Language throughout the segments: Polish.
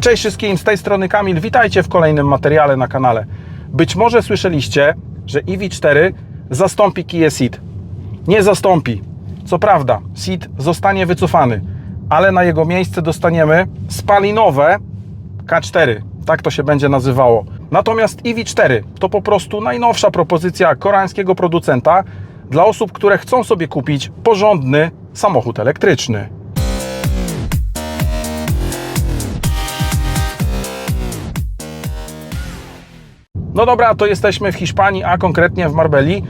Cześć wszystkim, z tej strony Kamil, witajcie w kolejnym materiale na kanale. Być może słyszeliście, że EV4 zastąpi Kia Ceed. Nie zastąpi. Co prawda, Ceed zostanie wycofany, ale na jego miejsce dostaniemy spalinowe K4. Tak to się będzie nazywało. Natomiast EV4 to po prostu najnowsza propozycja koreańskiego producenta dla osób, które chcą sobie kupić porządny samochód elektryczny. No dobra, to jesteśmy w Hiszpanii, a konkretnie w Marbeli.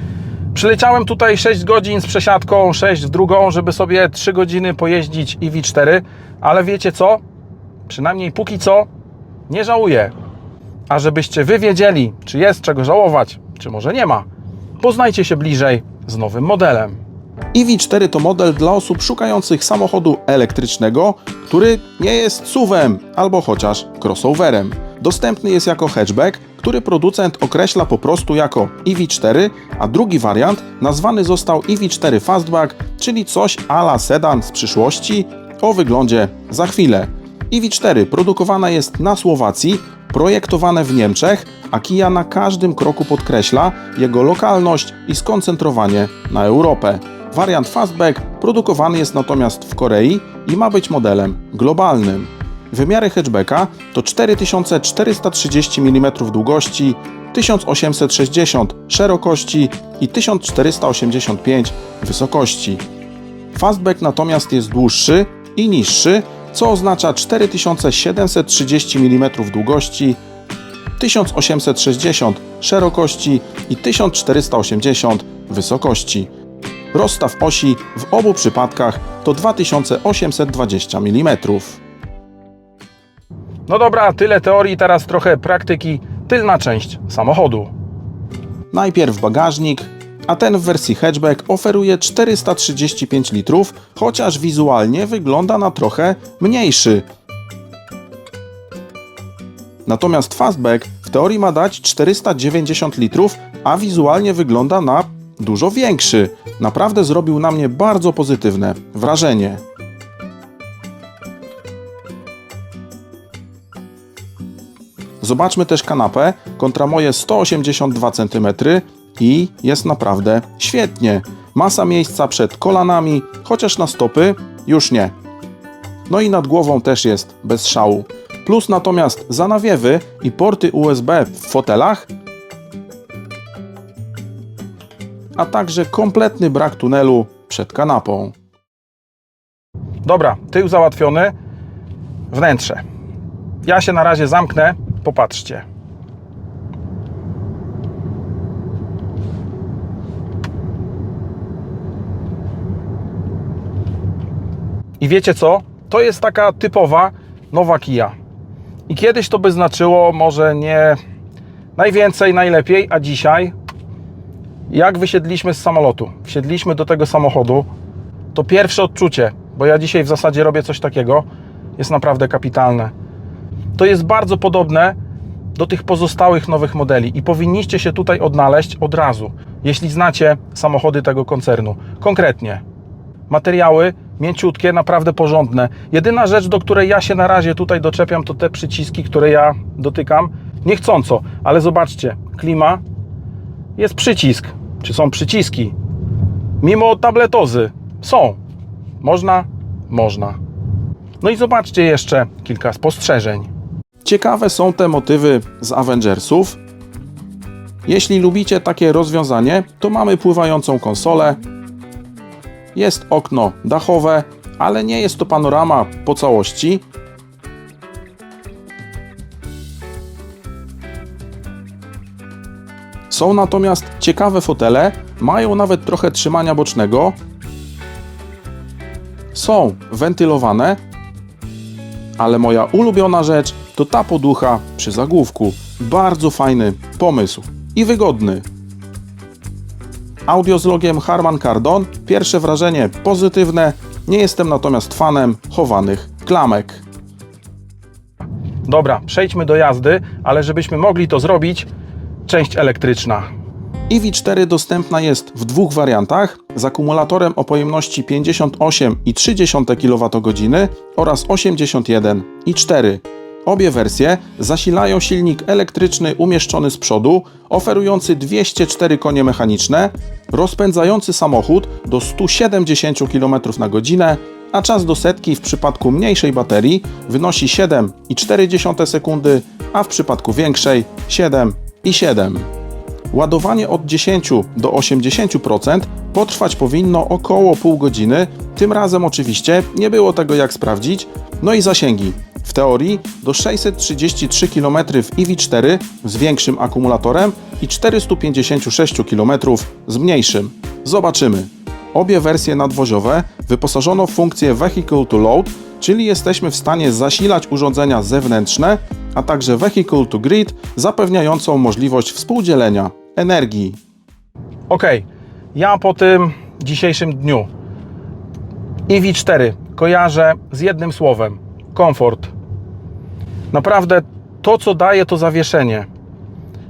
Przyleciałem tutaj 6 godzin z przesiadką, 6 w drugą, żeby sobie 3 godziny pojeździć EV4, ale wiecie co? Przynajmniej póki co nie żałuję. A żebyście wy wiedzieli, czy jest czego żałować, czy może nie ma, poznajcie się bliżej z nowym modelem. EV4 to model dla osób szukających samochodu elektrycznego, który nie jest SUV-em albo chociaż crossoverem. Dostępny jest jako hatchback, który producent określa po prostu jako EV4, a drugi wariant nazwany został EV4 Fastback, czyli coś ala sedan z przyszłości o wyglądzie za chwilę. EV4 produkowana jest na Słowacji, projektowane w Niemczech, a Kia na każdym kroku podkreśla jego lokalność i skoncentrowanie na Europę. Wariant Fastback produkowany jest natomiast w Korei i ma być modelem globalnym. Wymiary hatchbacka to 4430 mm długości, 1860 szerokości i 1485 wysokości. Fastback natomiast jest dłuższy i niższy, co oznacza 4730 mm długości, 1860 szerokości i 1480 wysokości. Rozstaw osi w obu przypadkach to 2820 mm. No dobra, tyle teorii, teraz trochę praktyki. Tylna część samochodu. Najpierw bagażnik, a ten w wersji hatchback oferuje 435 litrów, chociaż wizualnie wygląda na trochę mniejszy. Natomiast fastback w teorii ma dać 490 litrów, a wizualnie wygląda na dużo większy. Naprawdę zrobił na mnie bardzo pozytywne wrażenie. Zobaczmy też kanapę kontra moje 182 cm i jest naprawdę świetnie. Masa miejsca przed kolanami, chociaż na stopy już nie. No i nad głową też jest bez szału. Plus natomiast za nawiewy i porty USB w fotelach, a także kompletny brak tunelu przed kanapą. Dobra, tył załatwiony, wnętrze. Ja się na razie zamknę, popatrzcie. I wiecie co? To jest taka typowa nowa Kia. I kiedyś to by znaczyło może nie najwięcej, najlepiej, a dzisiaj jak wysiedliśmy z samolotu, wsiedliśmy do tego samochodu, to pierwsze odczucie, bo ja dzisiaj w zasadzie robię coś takiego, jest naprawdę kapitalne. To jest bardzo podobne do tych pozostałych nowych modeli i powinniście się tutaj odnaleźć od razu, jeśli znacie samochody tego koncernu. Konkretnie, materiały mięciutkie, naprawdę porządne. Jedyna rzecz, do której ja się na razie tutaj doczepiam, to te przyciski, które ja dotykam niechcąco, ale zobaczcie, klima, jest przycisk, czy są przyciski. Mimo tabletozy są. Można? Można. No i zobaczcie jeszcze kilka spostrzeżeń. Ciekawe są te motywy z Avengersów. Jeśli lubicie takie rozwiązanie, to mamy pływającą konsolę. Jest okno dachowe, ale nie jest to panorama po całości. Są natomiast ciekawe fotele, mają nawet trochę trzymania bocznego. Są wentylowane, ale moja ulubiona rzecz to ta poducha przy zagłówku. Bardzo fajny pomysł i wygodny. Audio z logiem Harman Kardon. Pierwsze wrażenie pozytywne. Nie jestem natomiast fanem chowanych klamek. Dobra, przejdźmy do jazdy, ale żebyśmy mogli to zrobić, część elektryczna. EV4 dostępna jest w dwóch wariantach z akumulatorem o pojemności 58,3 kWh oraz 81,4. Obie wersje zasilają silnik elektryczny umieszczony z przodu, oferujący 204 konie mechaniczne, rozpędzający samochód do 170 km na godzinę, a czas do setki w przypadku mniejszej baterii wynosi 7,4 sekundy, a w przypadku większej 7,7. Ładowanie od 10 do 80% potrwać powinno około pół godziny. Tym razem oczywiście nie było tego jak sprawdzić. No i zasięgi. W teorii do 633 km w EV4 z większym akumulatorem i 456 km z mniejszym. Zobaczymy. Obie wersje nadwoziowe wyposażono w funkcję Vehicle to Load, czyli jesteśmy w stanie zasilać urządzenia zewnętrzne, a także Vehicle to Grid, zapewniającą możliwość współdzielenia energii. Ok, ja po tym dzisiejszym dniu EV4 kojarzę z jednym słowem: komfort. Naprawdę to, co daje to zawieszenie,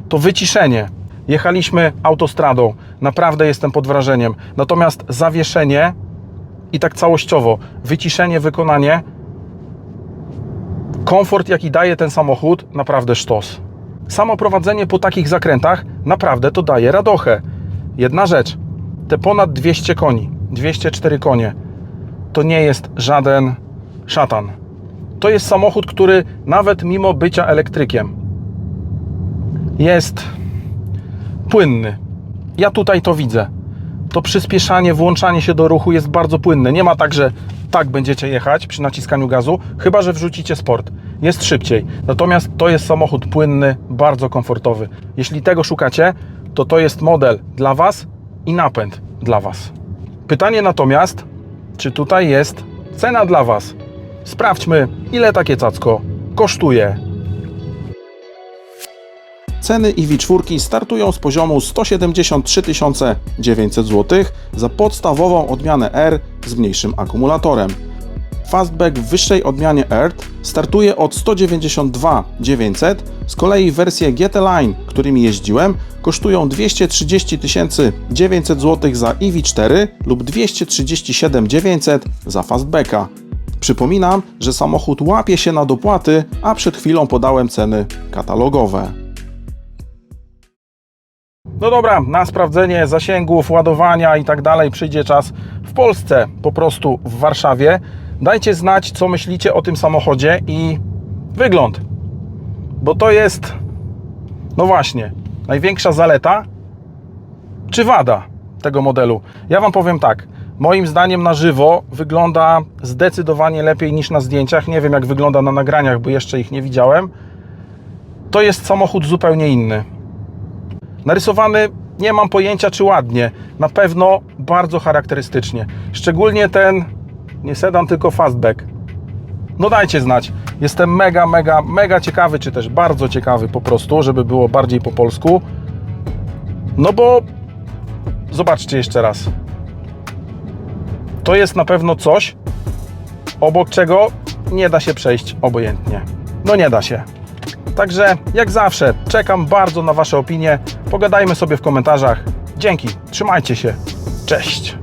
to wyciszenie. Jechaliśmy autostradą, naprawdę jestem pod wrażeniem. Natomiast zawieszenie i tak całościowo, wyciszenie, wykonanie, komfort, jaki daje ten samochód, naprawdę sztos. Samo prowadzenie po takich zakrętach naprawdę to daje radochę. Jedna rzecz, te ponad 200 koni, 204 konie, to nie jest żaden szatan. To jest samochód, który nawet mimo bycia elektrykiem jest płynny. Ja tutaj to widzę. To przyspieszanie, włączanie się do ruchu jest bardzo płynne. Nie ma tak, że tak będziecie jechać przy naciskaniu gazu, chyba że wrzucicie sport. Jest szybciej. Natomiast to jest samochód płynny, bardzo komfortowy. Jeśli tego szukacie, to to jest model dla Was i napęd dla Was. Pytanie natomiast, czy tutaj jest cena dla Was? Sprawdźmy, ile takie cacko kosztuje. Ceny EV4 startują z poziomu 173 900 zł za podstawową odmianę R z mniejszym akumulatorem. Fastback w wyższej odmianie Earth startuje od 192 900, z kolei wersje GT Line, którymi jeździłem, kosztują 230 900 zł za EV4 lub 237 900 za Fastbacka. Przypominam, że samochód łapie się na dopłaty, a przed chwilą podałem ceny katalogowe. No dobra, na sprawdzenie zasięgów, ładowania i tak dalej przyjdzie czas w Polsce, po prostu w Warszawie. Dajcie znać, co myślicie o tym samochodzie i wygląd. Bo to jest, no właśnie, największa zaleta czy wada tego modelu. Ja Wam powiem tak, moim zdaniem na żywo wygląda zdecydowanie lepiej niż na zdjęciach. Nie wiem, jak wygląda na nagraniach, bo jeszcze ich nie widziałem. To jest samochód zupełnie inny. Narysowany nie mam pojęcia czy ładnie, na pewno bardzo charakterystycznie. Szczególnie ten, nie sedan, tylko fastback. No dajcie znać. Jestem mega, mega, mega ciekawy, czy też bardzo ciekawy po prostu, żeby było bardziej po polsku. No bo zobaczcie jeszcze raz. To jest na pewno coś, obok czego nie da się przejść obojętnie. No nie da się. Także jak zawsze czekam bardzo na Wasze opinie. Pogadajmy sobie w komentarzach. Dzięki, trzymajcie się. Cześć.